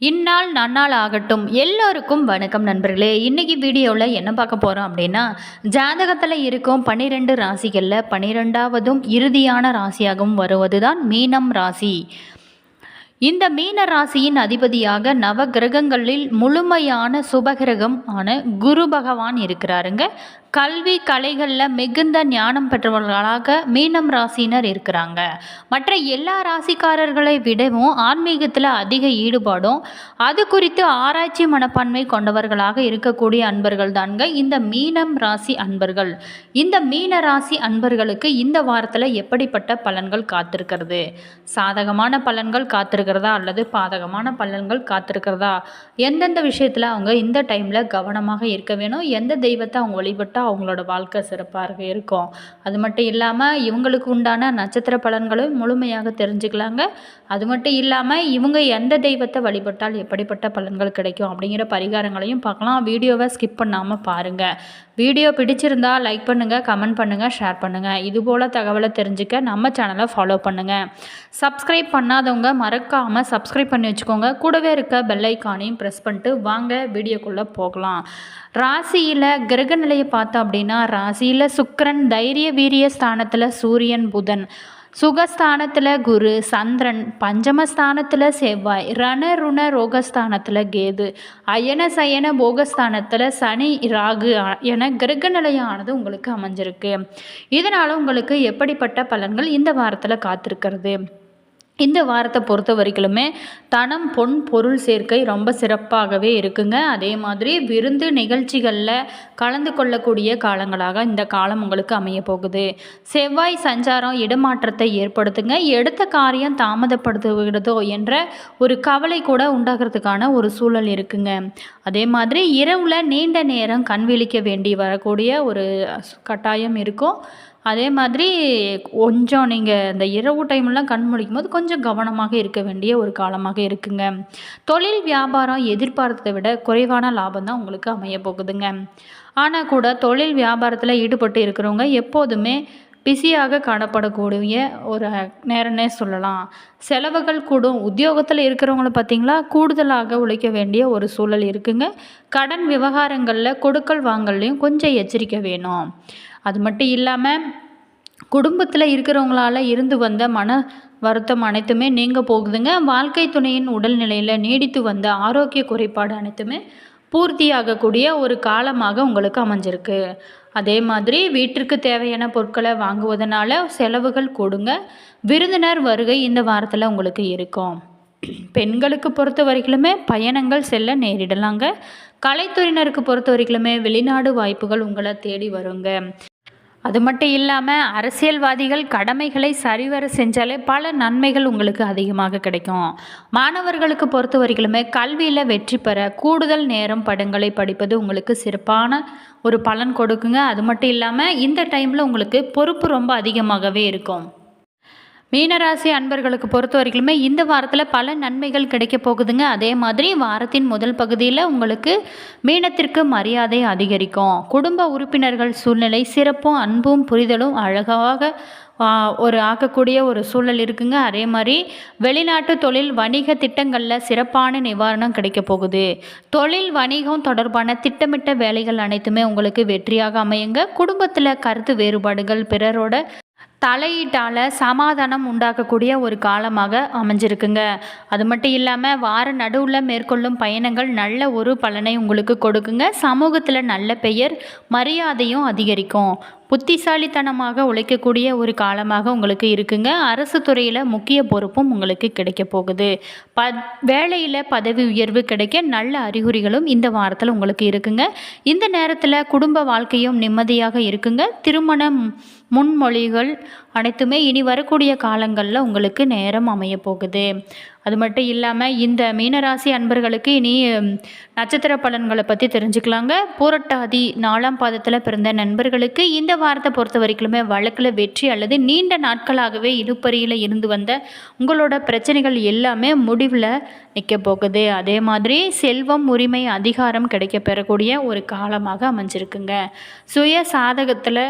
இந்நாள் நன்னாள் ஆகட்டும். எல்லோருக்கும் வணக்கம் நண்பர்களே. இன்றைக்கி வீடியோவில் என்ன பார்க்க போகிறோம் அப்படின்னா ஜாதகத்தில் இருக்கும் பன்னிரெண்டு ராசிகளில் பன்னிரெண்டாவதும் இறுதியான ராசியாகவும் வருவது தான் மீனம் ராசி. இந்த மீன ராசியின் அதிபதியாக நவ கிரகங்களில் முழுமையான சுபகிரகம் ஆன குரு பகவான் இருக்கிறாருங்க. கல்வி கலைகளில் மிகுந்த ஞானம் பெற்றவர்களாக மீனம் ராசியினர் இருக்கிறாங்க. மற்ற எல்லா ராசிக்காரர்களை விடவும் ஆன்மீகத்தில் அதிக ஈடுபாடும் அது குறித்து ஆராய்ச்சி மனப்பான்மை கொண்டவர்களாக இருக்கக்கூடிய அன்பர்கள் தாங்க இந்த மீனம் ராசி அன்பர்கள். இந்த மீன ராசி அன்பர்களுக்கு இந்த வாரத்தில் எப்படிப்பட்ட பலன்கள் காத்திருக்கிறது? சாதகமான பலன்கள் காத்திருக்கிறதா அல்லது பாதகமான பலன்கள் காத்திருக்கிறதா? எந்தெந்த விஷயத்தில் அவங்க இந்த டைமில் கவனமாக இருக்க வேணும்? எந்த தெய்வத்தை அவங்க வழிபட்டால் அவங்களோட வாழ்க்கை சிறப்பாக இருக்கும். அது மட்டும் இல்லாமல் இவங்களுக்கு உண்டான நட்சத்திர பலன்களும் முழுமையாக தெரிஞ்சுக்கலாங்க. அது மட்டும் இல்லாமல் இவங்க எந்த தெய்வத்தை வழிபட்டால் எப்படிப்பட்ட பலன்கள் கிடைக்கும் அப்படிங்கிற பரிகாரங்களையும் பார்க்கலாம். வீடியோவை ஸ்கிப் பண்ணாமல் பாருங்கள் வீடியோ பிடிச்சிருந்தால் லைக் பண்ணுங்கள் கமெண்ட் பண்ணுங்கள் ஷேர் பண்ணுங்கள் இதுபோல் தகவலை தெரிஞ்சுக்க நம்ம சேனலை ஃபாலோ பண்ணுங்கள் சப்ஸ்கிரைப் பண்ணாதவங்க மறக்காமல் சப்ஸ்கிரைப் பண்ணி வச்சுக்கோங்க. கூடவே இருக்க பெல்லைக்கானையும் ப்ரெஸ் பண்ணிட்டு வாங்க வீடியோக்குள்ளே போகலாம். ராசியில் கிரக நிலையை பார்த்தோம் அப்படின்னா ராசியில் சுக்கரன் தைரிய வீரிய ஸ்தானத்தில் சூரியன் புதன். சுகஸ்தானத்தில் குரு சந்திரன் பஞ்சமஸ்தானத்தில் செவ்வாய் ரண ருண ரோகஸ்தானத்தில் கேது அயன சயன போகஸ்தானத்தில் சனி ராகு என கிரக நிலையானது உங்களுக்கு அமைஞ்சிருக்கு. இதனால் உங்களுக்கு எப்படிப்பட்ட பலன்கள் இந்த வாரத்தில் காத்திருக்கிறது? இந்த வாரத்தை பொறுத்த வரைக்குமே தனம் பொன் பொருள் சேர்க்கை ரொம்ப சிறப்பாகவே இருக்குங்க. அதே மாதிரி விருந்து நிகழ்ச்சிகளில் கலந்து கொள்ளக்கூடிய காலங்களாக இந்த காலம் உங்களுக்கு அமைய போகுது. செவ்வாய் சஞ்சாரம் இடமாற்றத்தை ஏற்படுத்துங்க. எடுத்த காரியம் தாமதப்படுத்துகிறதோ என்ற ஒரு கவலை கூட உண்டாகிறதுக்கான ஒரு சூழல் இருக்குங்க. அதே மாதிரி இரவில் நீண்ட நேரம் கண் விழிக்க வேண்டி வரக்கூடிய ஒரு கட்டாயம் இருக்கும். அதே மாதிரி கொஞ்சம் நீங்கள் இந்த இரவு டைம்லாம் கண் முழிக்கும் போது கொஞ்சம் கவனமாக இருக்க வேண்டிய ஒரு காலமாக இருக்குங்க. தொழில் வியாபாரம் எதிர்பார்த்ததை விட குறைவான லாபம் தான் உங்களுக்கு அமைய போகுதுங்க. ஆனால் கூட தொழில் வியாபாரத்தில் ஈடுபட்டு இருக்கிறவங்க எப்போதுமே பிஸியாக காணப்படக்கூடிய ஒரு நேரம்னே சொல்லலாம். செலவுகள் கூடும். உத்தியோகத்தில் இருக்கிறவங்கள பார்த்தீங்களா கூடுதலாக உழைக்க வேண்டிய ஒரு சூழல் இருக்குங்க. கடன் விவகாரங்களில் கொடுக்கல் வாங்கல்லையும் கொஞ்சம் எச்சரிக்கை வேணும். அது மட்டும் இல்லாமல் குடும்பத்தில் இருக்கிறவங்களால இருந்து வந்த மன வருத்தம் அனைத்துமே நீங்க போகுதுங்க. வாழ்க்கை துணையின் உடல்நிலையில் நீடித்து வந்த ஆரோக்கிய குறைபாடு அனைத்துமே பூர்த்தியாகக்கூடிய ஒரு காலமாக உங்களுக்கு அமைஞ்சிருக்கு. அதே மாதிரி வீட்டிற்கு தேவையான பொருட்களை வாங்குவதனால செலவுகள் கூடுங்க. விருந்தினர் வருகை இந்த வாரத்தில் உங்களுக்கு இருக்கும். பெண்களுக்கு பொறுத்த வரைக்குமே பயணங்கள் செல்ல நேரிடலாங்க. கலைத்துறையினருக்கு பொறுத்த வரைக்குமே வெளிநாடு வாய்ப்புகள் உங்களை தேடி வருங்க. அது மட்டும் இல்லாமல் அரசியல்வாதிகள் கடமைகளை சரிவர செஞ்சாலே பல நன்மைகள் உங்களுக்கு அதிகமாக கிடைக்கும். மாணவர்களுக்கு பொறுத்த வரைக்குமே கல்வியில் வெற்றி பெற கூடுதல் நேரம் படங்களை படிப்பது உங்களுக்கு சிறப்பான ஒரு பலன் கொடுக்குங்க. அது மட்டும் இல்லாமல் இந்த டைமில் உங்களுக்கு பொறுப்பு ரொம்ப அதிகமாகவே இருக்கும். மீனராசி அன்பர்களுக்கு பொறுத்த வரைக்குமே இந்த வாரத்தில் பல நன்மைகள் கிடைக்க போகுதுங்க. அதே மாதிரி வாரத்தின் முதல் பகுதியில் உங்களுக்கு மீனத்திற்கு மரியாதை அதிகரிக்கும். குடும்ப உறுப்பினர்கள் சூழ்நிலை சிறப்பும் அன்பும் புரிதலும் அழகாக ஒரு ஆக்கக்கூடிய ஒரு சூழல் இருக்குங்க. அதே மாதிரி வெளிநாட்டு தொழில் வணிக திட்டங்களில் சிறப்பான நிவாரணம் கிடைக்க போகுது. தொழில் வணிகம் தொடர்பான திட்டமிட்ட வேலைகள் அனைத்துமே உங்களுக்கு வெற்றியாக அமையுங்க. குடும்பத்தில் கருத்து வேறுபாடுகள் பிறரோட தலையீட்டால் சமாதானம் உண்டாக்கக்கூடிய ஒரு காலமாக அமைஞ்சிருக்குங்க. அது மட்டும் இல்லாமல் வார நடுவில் மேற்கொள்ளும் பயணங்கள் நல்ல ஒரு பலனை உங்களுக்கு கொடுக்குங்க. சமூகத்தில் நல்ல பெயர் மரியாதையும் அதிகரிக்கும். புத்திசாலித்தனமாக உழைக்கக்கூடிய ஒரு காலமாக உங்களுக்கு இருக்குங்க. அரசு துறையில் முக்கிய பொறுப்பும் உங்களுக்கு கிடைக்க போகுது. ப வேலையில் பதவி உயர்வு கிடைக்க நல்ல அறிகுறிகளும் இந்த வாரத்தில் உங்களுக்கு இருக்குங்க. இந்த நேரத்தில் குடும்ப வாழ்க்கையும் நிம்மதியாக இருக்குங்க. திருமணம் முன்மொழிகள் அனைத்துமே இனி வரக்கூடிய காலங்களில் உங்களுக்கு நேரம் அமைய போகுது அது மட்டும் இல்லாமல் இந்த மீனராசி அன்பர்களுக்கு இனி நட்சத்திர பலன்களை பற்றி தெரிஞ்சுக்கலாங்க. பூரட்டாதி நாலாம் பாதத்தில் பிறந்த நண்பர்களுக்கு இந்த வாரத்தை பொறுத்த வரைக்குமே வழக்கில் வெற்றி அல்லது நீண்ட நாட்களாகவே இழுப்பறியில் இருந்து வந்த உங்களோட பிரச்சனைகள் எல்லாமே முடிவில் நிற்க போகுது. அதே மாதிரி செல்வம் உரிமை அதிகாரம் கிடைக்க பெறக்கூடிய ஒரு காலமாக அமைஞ்சிருக்குங்க. சுய சாதகத்தில்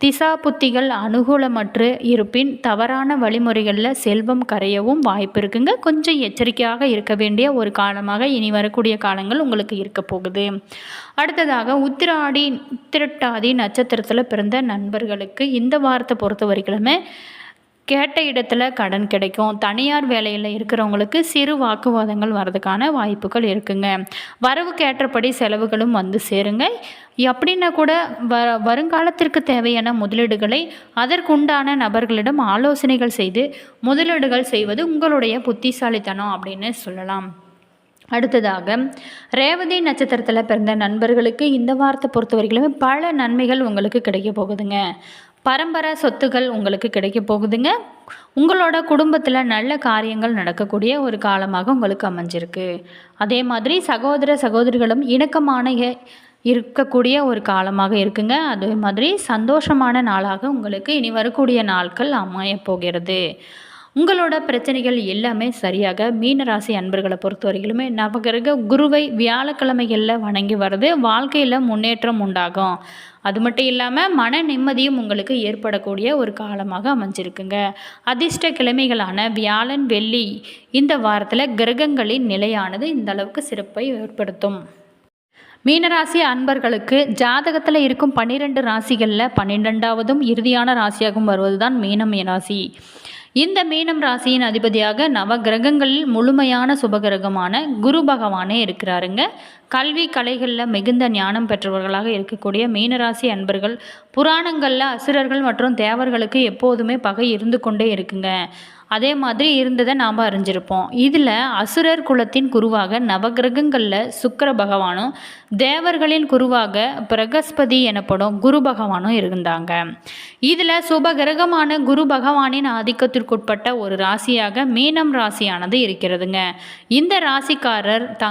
திசா புத்திகள் அனுகூலமற்று இருப்பின் தவறான வழிமுறைகளில் செல்வம் கரையவும் வாய்ப்பு இருக்குங்க. கொஞ்சம் எச்சரிக்கையாக இருக்க வேண்டிய ஒரு காலமாக இனி வரக்கூடிய காலங்கள் உங்களுக்கு இருக்க போகுது. அடுத்ததாக உத்திராடி உத்திரட்டாதி நட்சத்திரத்தில் பிறந்த நண்பர்களுக்கு இந்த வாரத்தை பொறுத்த வரைக்குமே கேட்ட இடத்துல கடன் கிடைக்கும். தனியார் வேலையில் இருக்கிறவங்களுக்கு சிறு வாக்குவாதங்கள் வர்றதுக்கான வாய்ப்புகள் இருக்குங்க. வரவுக்கு ஏற்றபடி செலவுகளும் வந்து சேருங்க. அப்படின்னா கூட வ வருங்காலத்திற்கு தேவையான முதலீடுகளை அதற்குண்டான நபர்களிடம் ஆலோசனைகள் செய்து முதலீடுகள் செய்வது உங்களுடைய புத்திசாலித்தனம் அப்படின்னு சொல்லலாம். அடுத்ததாக ரேவதி நட்சத்திரத்தில் பிறந்த நண்பர்களுக்கு இந்த வாரத்தை பொறுத்தவரையிலுமே பல நன்மைகள் உங்களுக்கு கிடைக்க போகுதுங்க. பரம்பரை சொத்துகள் உங்களுக்கு கிடைக்க போகுதுங்க. உங்களோட குடும்பத்தில் நல்ல காரியங்கள் நடக்கக்கூடிய ஒரு காலமாக உங்களுக்கு அமைஞ்சிருக்கு. அதே மாதிரி சகோதர சகோதரிகளும் இணக்கமான இருக்கக்கூடிய ஒரு காலமாக இருக்குங்க. அதே மாதிரி சந்தோஷமான நாளாக உங்களுக்கு இனி வரக்கூடிய நாட்கள் அமைய போகிறது. உங்களோட பிரச்சனைகள் எல்லாமே சரியாக மீனராசி அன்பர்களை பொறுத்தவரையிலுமே நவகிரக குருவை வியாழக்கிழமைகளில் வணங்கி வர்றது வாழ்க்கையில் முன்னேற்றம் உண்டாகும். அது மட்டும் இல்லாமல் மன நிம்மதியும் உங்களுக்கு ஏற்படக்கூடிய ஒரு காலமாக அமைஞ்சிருக்குங்க. அதிர்ஷ்ட கிழமைகளான வியாழன் வெள்ளி இந்த வாரத்தில் கிரகங்களின் நிலையானது இந்த அளவுக்கு சிறப்பை ஏற்படுத்தும். மீனராசி அன்பர்களுக்கு ஜாதகத்தில் இருக்கும் பன்னிரெண்டு ராசிகளில் பன்னிரெண்டாவதும் இறுதியான ராசியாகவும் வருவது தான் மீனம் ராசி. இந்த மீனம் ராசியின் அதிபதியாக நவ கிரகங்களில் முழுமையான சுபகிரகமான குரு பகவானே இருக்கிறாருங்க. கல்வி கலைகளில் மிகுந்த ஞானம் பெற்றவர்களாக இருக்கக்கூடிய மீனராசி அன்பர்கள் புராணங்களில் அசுரர்கள் மற்றும் தேவர்களுக்கு எப்போதுமே பகை இருந்து கொண்டே இருக்குங்க. அதே மாதிரி இருந்ததை நாம் அறிஞ்சிருப்போம். இதில் அசுரர் குலத்தின் குருவாக நவகிரகங்களில் சுக்கர பகவானும் தேவர்களின் குருவாக பிரகஸ்பதி எனப்படும் குரு பகவானும் இருந்தாங்க. இதில் சுப கிரகமான குரு பகவானின் ஆதிக்கத்திற்குட்பட்ட ஒரு ராசியாக மீனம் ராசியானது இருக்கிறதுங்க. இந்த ராசிக்காரர் த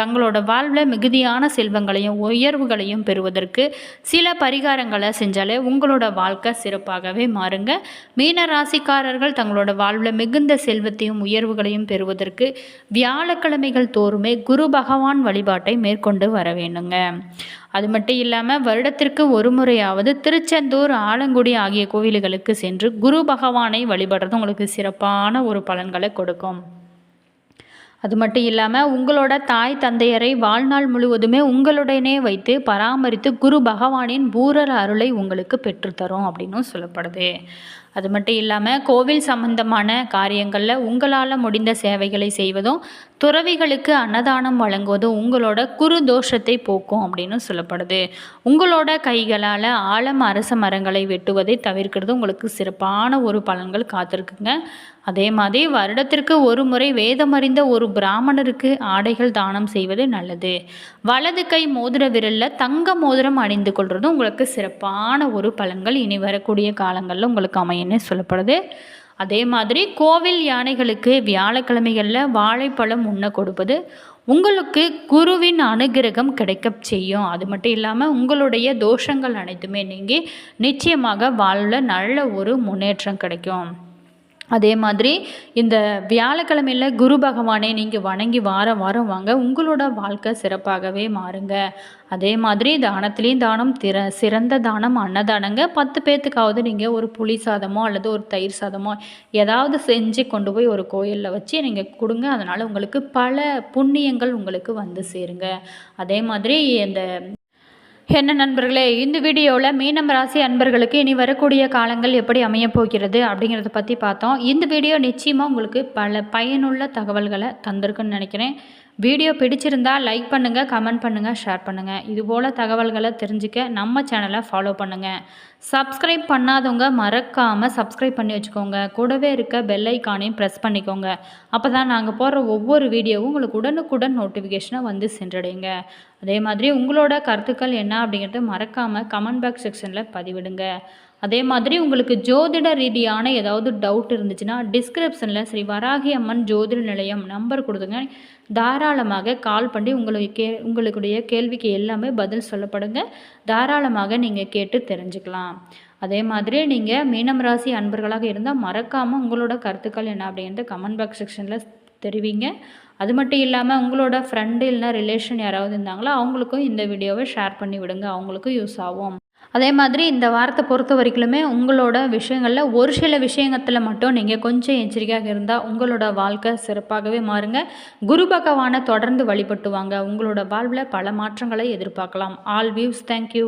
தங்களோட வாழ்வில் மிகுதியான செல்வங்களையும் உயர்வுகளையும் பெறுவதற்கு சில பரிகாரங்களை செஞ்சாலே உங்களோட வாழ்க்கை சிறப்பாகவே மாறுங்க. மீன ராசிக்காரர்கள் தங்களோட வாழ்வு வாழ்வில் மிகுந்த செல்வத்தையும் உயர்வுகளையும் பெறுவதற்கு வியாழக்கிழமைகள் தோறுமே குரு பகவான் வழிபாட்டை மேற்கொண்டு வர வேண்டுங்க. அது மட்டும் இல்லாமல் வருடத்திற்கு ஒரு முறையாவது திருச்செந்தூர் ஆலங்குடி ஆகிய கோவில்களுக்கு சென்று குரு பகவானை வழிபடுறது உங்களுக்கு சிறப்பான ஒரு பலன்களை கொடுக்கும். அது மட்டும் இல்லாமல் உங்களோட தாய் தந்தையரை வாழ்நாள் முழுவதுமே உங்களுடனே வைத்து பராமரித்து குரு பகவானின் பூரர் அருளை உங்களுக்கு பெற்றுத்தரும் அப்படின்னும் சொல்லப்படுது. அது மட்டும் இல்லாமல் கோவில் சம்பந்தமான காரியங்களில் உங்களால் முடிந்த சேவைகளை செய்வதும் துறவிகளுக்கு அன்னதானம் வழங்குவதும் உங்களோட குரு தோஷத்தை போக்கும் அப்படின்னு சொல்லப்படுது. உங்களோட கைகளால் ஆழம் அரச மரங்களை வெட்டுவதை தவிர்க்கிறது உங்களுக்கு சிறப்பான ஒரு பலன்கள் காத்திருக்குங்க. அதே மாதிரி வருடத்திற்கு ஒரு முறை வேதமறிந்த ஒரு பிராமணருக்கு ஆடைகள் தானம் செய்வது நல்லது. வலது கை மோதிர விரலில் தங்க மோதிரம் அணிந்து கொள்வது உங்களுக்கு சிறப்பான ஒரு பலன்கள் இனி வரக்கூடிய காலங்களில் உங்களுக்கு அமையும் அமையன்னு சொல்லப்படுது. அதே மாதிரி கோவில் யானைகளுக்கு வியாழக்கிழமைகளில் வாழைப்பழம் உண்ண கொடுப்பது உங்களுக்கு குருவின் அனுகிரகம் கிடைக்க செய்யும். அது மட்டும் இல்லாமல் உங்களுடைய தோஷங்கள் அனைத்துமே நீங்கி நிச்சயமாக வாழ்வில் நல்ல ஒரு முன்னேற்றம் கிடைக்கும். அதே மாதிரி இந்த வியாழக்கிழமையில் குரு பகவானை நீங்கள் வணங்கி வாரம் வாரம் வாங்க. உங்களோட வாழ்க்கை சிறப்பாகவே மாறுங்க. அதே மாதிரி தானத்துலேயும் தானம் திற சிறந்த தானம் அன்னதானங்க. பத்து பேர்த்துக்காவது நீங்கள் ஒரு புளி சாதமோ அல்லது ஒரு தயிர் சாதமோ ஏதாவது செஞ்சு கொண்டு போய் ஒரு கோயிலில் வச்சு நீங்கள் கொடுங்க. அதனால் உங்களுக்கு பல புண்ணியங்கள் உங்களுக்கு வந்து சேருங்க. அதே மாதிரி இந்த என்ன நண்பர்களே இந்த வீடியோவில் மீனம் ராசி அன்பர்களுக்கு இனி வரக்கூடிய காலங்கள் எப்படி அமையப்போகிறது அப்படிங்கிறத பற்றி பார்த்தோம். இந்த வீடியோ நிச்சயமாக உங்களுக்கு பல பயனுள்ள தகவல்களை தந்திருக்குன்னு நினைக்கிறேன். வீடியோ பிடிச்சிருந்தால் லைக் பண்ணுங்கள் கமெண்ட் பண்ணுங்கள் ஷேர் பண்ணுங்கள் இதுபோல் தகவல்களை தெரிஞ்சுக்க நம்ம சேனலை ஃபாலோ பண்ணுங்கள் சப்ஸ்கிரைப் பண்ணாதவங்க மறக்காமல் சப்ஸ்கிரைப் பண்ணி வச்சுக்கோங்க. கூடவே இருக்க பெல் ஐக்கானையும் ப்ரெஸ் பண்ணிக்கோங்க. அப்போ தான் நாங்கள் போடுற ஒவ்வொரு வீடியோவும் உங்களுக்கு உடனுக்குடன் நோட்டிஃபிகேஷனை வந்து சென்றடைங்க. அதே மாதிரி உங்களோட கருத்துக்கள் என்ன அப்படிங்கிறது மறக்காமல் கமெண்ட் பாக்ஸ் செக்ஷனில் பதிவிடுங்க. அதே மாதிரி உங்களுக்கு ஜோதிட ரீதியான ஏதாவது டவுட் இருந்துச்சுன்னா டிஸ்கிரிப்ஷனில் ஸ்ரீ வராகி அம்மன் ஜோதிட நிலையம் நம்பர் கொடுத்துங்க. தாராளமாக கால் பண்ணி உங்களுக்கு கே உங்களுடைய கேள்விக்கு எல்லாமே பதில் சொல்லப்படுங்க. தாராளமாக நீங்கள் கேட்டு தெரிஞ்சுக்கலாம். அதே மாதிரி நீங்கள் மீனம் ராசி அன்பர்களாக இருந்தால் மறக்காமல் உங்களோட கருத்துக்கள் என்ன அப்படின்ட்டு கமெண்ட் பாக்ஸ் செக்ஷனில் தெரிவிங்க. அது மட்டும் இல்லாமல் உங்களோட ஃப்ரெண்டு இல்லைனா ரிலேஷன் யாராவது இருந்தாங்களோ அவங்களுக்கும் இந்த வீடியோவை ஷேர் பண்ணி விடுங்க. அவங்களுக்கும் யூஸ் ஆகும். அதே மாதிரி இந்த வாரத்தை பொறுத்த வரைக்குமே உங்களோட விஷயங்களில் ஒரு சில விஷயத்தில் மட்டும் நீங்கள் கொஞ்சம் எச்சரிக்கையாக இருந்தால் உங்களோட வாழ்க்கை சிறப்பாகவே மாறுங்க. குரு பகவானை தொடர்ந்து வழிபட்டுவாங்க. உங்களோட வாழ்வில் பல மாற்றங்களை எதிர்பார்க்கலாம். All views thank you